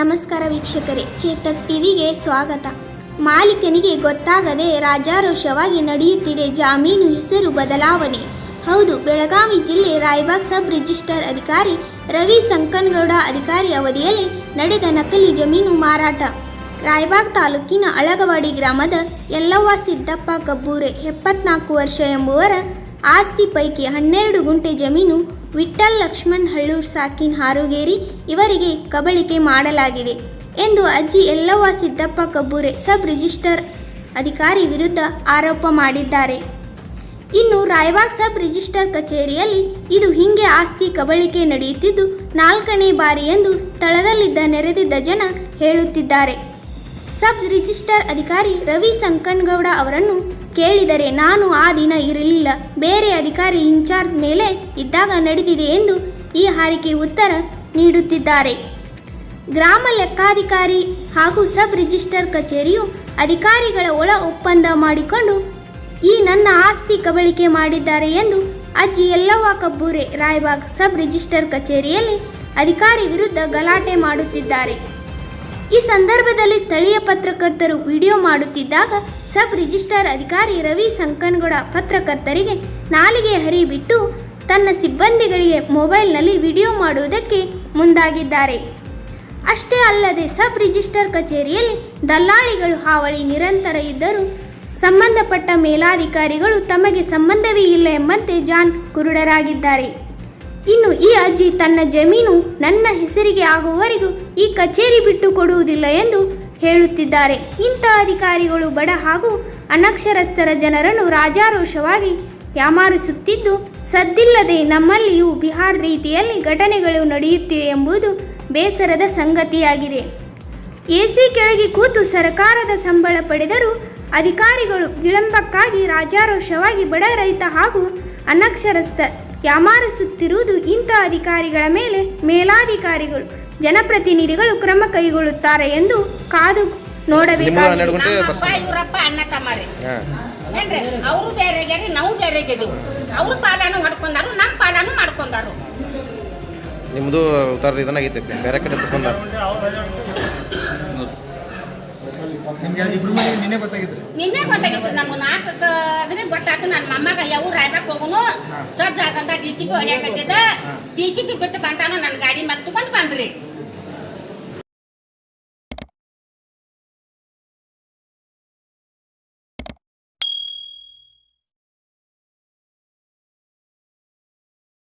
ನಮಸ್ಕಾರ ವೀಕ್ಷಕರೇ, ಚೇತಕ್ ಟಿವಿಗೆ ಸ್ವಾಗತ. ಮಾಲೀಕನಿಗೆ ಗೊತ್ತಾಗದೆ ರಾಜಾರೋಷವಾಗಿ ನಡೆಯುತ್ತಿದೆ ಜಾಮೀನು ಹೆಸರು ಬದಲಾವಣೆ. ಹೌದು, ಬೆಳಗಾವಿ ಜಿಲ್ಲೆ ರಾಯ್ಬಾಗ್ ಸಬ್ ರಿಜಿಸ್ಟರ್ ಅಧಿಕಾರಿ ರವಿ ಸಂಕನಗೌಡ ಅಧಿಕಾರಿ ಅವಧಿಯಲ್ಲಿ ನಡೆದ ನಕಲಿ ಜಮೀನು ಮಾರಾಟ. ರಾಯಬಾಗ್ ತಾಲೂಕಿನ ಅಳಗವಾಡಿ ಗ್ರಾಮದ ಯಲ್ಲವ್ವ ಸಿದ್ದಪ್ಪ ಕಬ್ಬೂರೆ, ಎಪ್ಪತ್ನಾಲ್ಕು ವರ್ಷ ಎಂಬುವರ ಆಸ್ತಿ ಪೈಕಿ ಹನ್ನೆರಡು ಗುಂಟೆ ಜಮೀನು ವಿಠ್ಠಲ್ ಲಕ್ಷ್ಮಣ್ ಹಳ್ಳೂರ್ ಸಾಕಿನ್ ಹಾರುಗೇರಿ ಇವರಿಗೆ ಕಬಳಿಕೆ ಮಾಡಲಾಗಿದೆ ಎಂದು ಅಜ್ಜಿ ಎಲ್ಲವ್ವ ಸಿದ್ದಪ್ಪ ಕಬ್ಬೂರೆ ಸಬ್ ರಿಜಿಸ್ಟರ್ ಅಧಿಕಾರಿ ವಿರುದ್ಧ ಆರೋಪ ಮಾಡಿದ್ದಾರೆ. ಇನ್ನು ರಾಯಬಾಗ್ ಸಬ್ ರಿಜಿಸ್ಟರ್ ಕಚೇರಿಯಲ್ಲಿ ಇದು ಹಿಂಗೆ ಆಸ್ತಿ ಕಬಳಿಕೆ ನಡೆಯುತ್ತಿದ್ದು ನಾಲ್ಕನೇ ಬಾರಿ ಎಂದು ಸ್ಥಳದಲ್ಲಿದ್ದ ನೆರೆದಿದ್ದ ಜನ ಹೇಳುತ್ತಿದ್ದಾರೆ. ಸಬ್ ರಿಜಿಸ್ಟರ್ ಅಧಿಕಾರಿ ರವಿ ಸಂಕನ್ಗೌಡ ಅವರನ್ನು ಕೇಳಿದರೆ, ನಾನು ಆ ದಿನ ಇರಲಿಲ್ಲ. ಬೇರೆ ಅಧಿಕಾರಿ ಇನ್ಚಾರ್ಜ್ ಮೇಲೆ ಇದ್ದಾಗ ನಡೆದಿದೆ ಎಂದು ಈ ಹಾರಿಕೆ ಉತ್ತರ ನೀಡುತ್ತಿದ್ದಾರೆ. ಗ್ರಾಮ ಲೆಕ್ಕಾಧಿಕಾರಿ ಹಾಗೂ ಸಬ್ ರಿಜಿಸ್ಟರ್ ಕಚೇರಿಯು ಅಧಿಕಾರಿಗಳ ಒಳ ಒಪ್ಪಂದ ಮಾಡಿಕೊಂಡು ಈ ನನ್ನ ಆಸ್ತಿ ಕಬಳಿಕೆ ಮಾಡಿದ್ದಾರೆ ಎಂದು ಅಜ್ಜಿ ಯಲ್ಲವ್ವ ಕಬ್ಬೂರೆ ರಾಯಬಾಗ್ ಸಬ್ ರಿಜಿಸ್ಟರ್ ಕಚೇರಿಯಲ್ಲಿ ಅಧಿಕಾರಿ ವಿರುದ್ಧ ಗಲಾಟೆ ಮಾಡುತ್ತಿದ್ದಾರೆ. ಈ ಸಂದರ್ಭದಲ್ಲಿ ಸ್ಥಳೀಯ ಪತ್ರಕರ್ತರು ವಿಡಿಯೋ ಮಾಡುತ್ತಿದ್ದಾಗ ಸಬ್ ರಿಜಿಸ್ಟರ್ ಅಧಿಕಾರಿ ರವಿ ಸಂಕನ್ಗೌಡ ಪತ್ರಕರ್ತರಿಗೆ ನಾಲಿಗೆ ಹರಿಬಿಟ್ಟು ತನ್ನ ಸಿಬ್ಬಂದಿಗಳಿಗೆ ಮೊಬೈಲ್ನಲ್ಲಿ ವಿಡಿಯೋ ಮಾಡುವುದಕ್ಕೆ ಮುಂದಾಗಿದ್ದಾರೆ. ಅಷ್ಟೇ ಅಲ್ಲದೆ ಸಬ್ ರಿಜಿಸ್ಟರ್ ಕಚೇರಿಯಲ್ಲಿ ದಲ್ಲಾಳಿಗಳು ಹಾವಳಿ ನಿರಂತರ ಇದ್ದರೂ ಸಂಬಂಧಪಟ್ಟ ಮೇಲಾಧಿಕಾರಿಗಳು ತಮಗೆ ಸಂಬಂಧವೇ ಇಲ್ಲ ಎಂಬಂತೆ ಜಾನ್ ಕುರುಡರಾಗಿದ್ದಾರೆ. ಇನ್ನು ಈ ಅಜ್ಜಿ ತನ್ನ ಜಮೀನು ನನ್ನ ಹೆಸರಿಗೆ ಆಗುವವರೆಗೂ ಈ ಕಚೇರಿ ಬಿಟ್ಟು ಕೊಡುವುದಿಲ್ಲ ಎಂದು ಹೇಳುತ್ತಿದ್ದಾರೆ. ಇಂಥ ಅಧಿಕಾರಿಗಳು ಬಡ ಹಾಗೂ ಅನಕ್ಷರಸ್ಥರ ಜನರನ್ನು ರಾಜಾರೋಷವಾಗಿ ಯಾಮಾರಿಸುತ್ತಿದ್ದು, ಸದ್ದಿಲ್ಲದೆ ನಮ್ಮಲ್ಲಿಯೂ ಬಿಹಾರ್ ರೀತಿಯಲ್ಲಿ ಘಟನೆಗಳು ನಡೆಯುತ್ತಿವೆ ಎಂಬುದು ಬೇಸರದ ಸಂಗತಿಯಾಗಿದೆ. ಎಸಿ ಕೆಳಗೆ ಕೂತು ಸರ್ಕಾರದ ಸಂಬಳ ಪಡೆದರೂ ಅಧಿಕಾರಿಗಳು ವಿಳಂಬಕ್ಕಾಗಿ ರಾಜಾರೋಷವಾಗಿ ಬಡ ರೈತ ಹಾಗೂ ಅನಕ್ಷರಸ್ಥ ಯಾಮಾರಿಸುತ್ತಿರುವುದು ಇಂಥ ಅಧಿಕಾರಿಗಳ ಮೇಲೆ ಮೇಲಾಧಿಕಾರಿಗಳು ಜನಪ್ರತಿನಿಧಿಗಳು ಕ್ರಮ ಕೈಗೊಳ್ಳುತ್ತಾರೆ ಎಂದು ಕಾದು ನೋಡಬೇಕು ನೋಡಬೇಕಾಗಿದೆ. ಬರ್ಸ್ಕೊಂಡು ಇವರಪ್ಪ ಅಣ್ಣ ತಮ್ಮರಿ. ಹಾಂ. ಏನ್ರಿ? ಅವರು ಬೇರೆ ಗೆರಿ ನಾವು ಬೇರೆ ಗೆಡಿ ಅವ್ರ ಪಾಲಾನು ಹೊಡ್ಕೊಂಡಾರು ನಮ್ಮ ಪಾಲಾನು ಮಾಡ್ಕೊಂಡಾರು. ನಿಮ್ಮದು ಉತ್ತರ ಇದನ್ನಾಗೈತೆ ಬೇರೆ ಕಡೆ ತಗೊಂಡ ನಿಮ್ಗೆ ಇಬ್ರು ಮನೆ ನಿನ್ನೆ ಗೊತ್ತಾಗಿದ್ರಿ? ನಿನ್ನೆ ಗೊತ್ತಾಗಿತ್ತು ನಮ್ಗೆ ನಾಲ್ಕು ಅದ್ರೆ ಗೊತ್ತಾಯ್ತು. ನನ್ನ ಮೊಮ್ಮಗ ಯಾವ ರಾಯ್ಬೇಕು ಹೋಗುನು? ಸ್ವಚ್ಛ ಆಗಂತ ಡಿ ಸಿ ಪಿ ಹೊಡ್ಯಾಕತ್ತಿದ್ದ ಡಿ ಸಿ ಪಿ ಬಿಟ್ಟು ಬಂತಾನ ನನ್ನ ಗಾಡಿ ಮತ್ತೆ ಬಂದ್ರಿ.